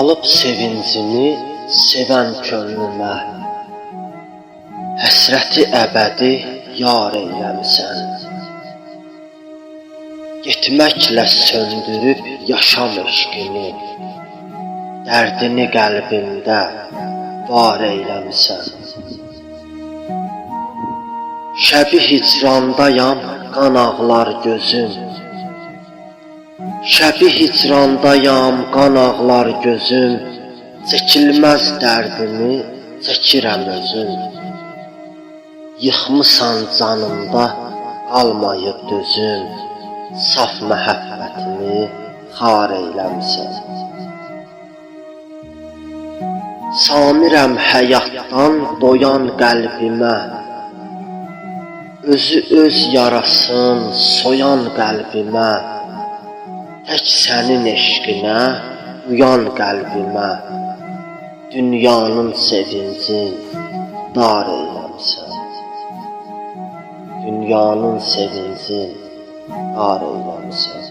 Alıb sevincini sevən könlümə. Həsrəti əbədi yar eyləmisən. Getməklə söndürüb yaşam eşqini Dərdini qəlbimdə var eyləmisən. Şəbi hicrandayam, qan ağlar gözüm Şəbi hicrandayam, qan ağlar gözüm Çəkilməz dərdimi çəkirəm özüm. Yıxmısan canımda qalmayıb dözüm Saf məhəbbətimi xar eyləmisən Samirəm həyatdan doyan qəlbimə Özü öz yarasın soyan qəlbimə Tək sənin eşqinə uyan qəlbimə. Dünyanın sevincin dar eyləmisən Dünyanın sevincin dar eyləmisən